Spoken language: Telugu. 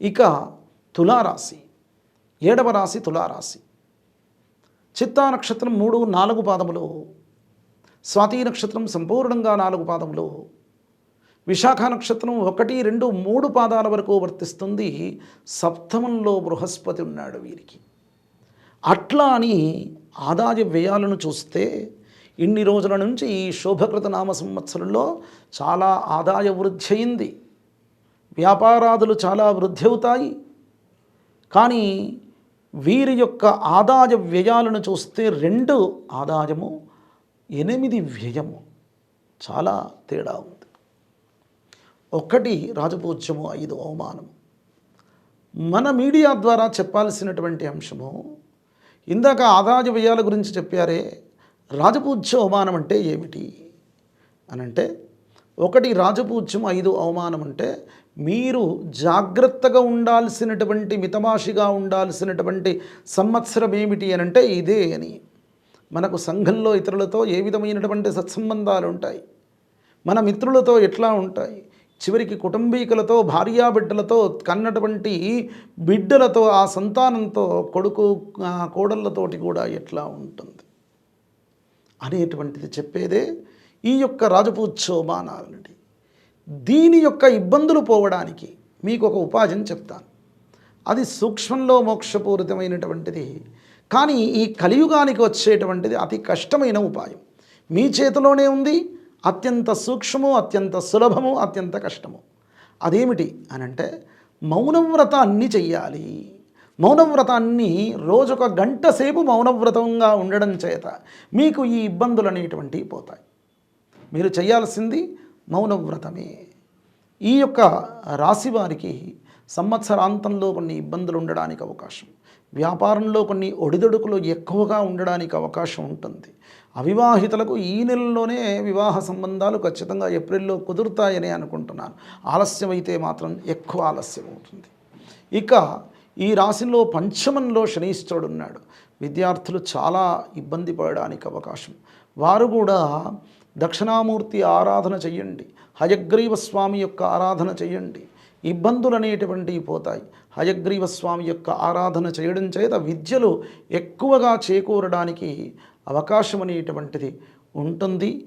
ఇక తులారాశి ఏడవ రాశి తులారాశి. చిత్తా నక్షత్రం మూడు నాలుగు పాదములు స్వాతి నక్షత్రం సంపూర్ణంగా నాలుగు పాదములు విశాఖ నక్షత్రం ఒకటి రెండు మూడు పాదాల వరకు వర్తిస్తుంది. సప్తమంలో బృహస్పతి ఉన్నాడు వీరికి. అట్లా అని ఆదాయ వ్యయాలను చూస్తే ఇన్ని రోజుల నుంచి ఈ శోభకృత నామ సంవత్సరంలో చాలా ఆదాయ వృద్ధి అయింది. వ్యాపారాదులు చాలా వృద్ధి అవుతాయి కానీ వీరి యొక్క ఆదాయ వ్యయాలను చూస్తే రెండు ఆదాయము ఎనిమిది వ్యయము చాలా తేడా ఉంది. ఒకటి రాజపూజ్యము ఐదు అవమానము. మన మీడియా ద్వారా చెప్పాల్సినటువంటి అంశము ఇందాక ఆదాయ వ్యయాల గురించి చెప్పారే రాజపూజ్య అవమానం అంటే ఏమిటి? అని అంటే ఒకటి రాజపూజ్యం ఐదు అవమానం అంటే మీరు జాగ్రత్తగా ఉండాల్సినటువంటి మితమాషిగా ఉండాల్సినటువంటి సంవత్సరం ఏమిటి అని అంటే ఇదే అని. మనకు సంఘంలో ఇతరులతో ఏ విధమైనటువంటి సత్సంబంధాలు ఉంటాయి? మన మిత్రులతో ఎట్లా ఉంటాయి? చివరికి కుటుంబీకులతో భార్యాబిడ్డలతో కన్నటువంటి బిడ్డలతో ఆ సంతానంతో కొడుకు కోడళ్ళతోటి కూడా ఎట్లా ఉంటుంది? అనేటువంటిది చెప్పేదే ఈ యొక్క రాజపూజ్యోమానాలండి దీని యొక్క ఇబ్బందులు పోవడానికి మీకు ఒక ఉపాయం చెప్తాను. అది సూక్ష్మంలో మోక్షపూరితమైనటువంటిది కానీ ఈ కలియుగానికి వచ్చేటువంటిది అతి కష్టమైన ఉపాయం. మీ చేతిలోనే ఉంది అత్యంత సూక్ష్మము అత్యంత సులభము అత్యంత కష్టము. అదేమిటి అని అంటే మౌనవ్రతాన్ని చెయ్యాలి. మౌనవ్రతాన్ని రోజొక గంట సేపు మౌనవ్రతంగా ఉండడం చేత మీకు ఈ ఇబ్బందులు అనేటువంటివి పోతాయి. మీరు చేయాల్సింది మౌనవ్రతమే. ఈ యొక్క రాశి వారికి సంవత్సరాంతంలో కొన్ని ఇబ్బందులు ఉండడానికి అవకాశం. వ్యాపారంలో కొన్ని ఒడిదొడుకులు ఎక్కువగా ఉండడానికి అవకాశం ఉంటుంది. అవివాహితులకు ఈ నెలలోనే వివాహ సంబంధాలు ఖచ్చితంగా ఏప్రిల్లో కుదురుతాయని అనుకుంటున్నాను. ఆలస్యం అయితే మాత్రం ఎక్కువ ఆలస్యం అవుతుంది. ఇక ఈ రాశిలో పంచమంలో శనీశ్వరుడు ఉన్నాడు. విద్యార్థులు చాలా ఇబ్బంది పడడానికి అవకాశం. వారు కూడా దక్షిణామూర్తి ఆరాధన చెయ్యండి. హయగ్రీవ స్వామి యొక్క ఆరాధన చెయ్యండి. ఇబ్బందులు అనేటువంటివి పోతాయి. హయగ్రీవ స్వామి యొక్క ఆరాధన చేయడం చేత విద్యలు ఎక్కువగా చేకూరడానికి అవకాశం అనేటువంటిది ఉంటుంది.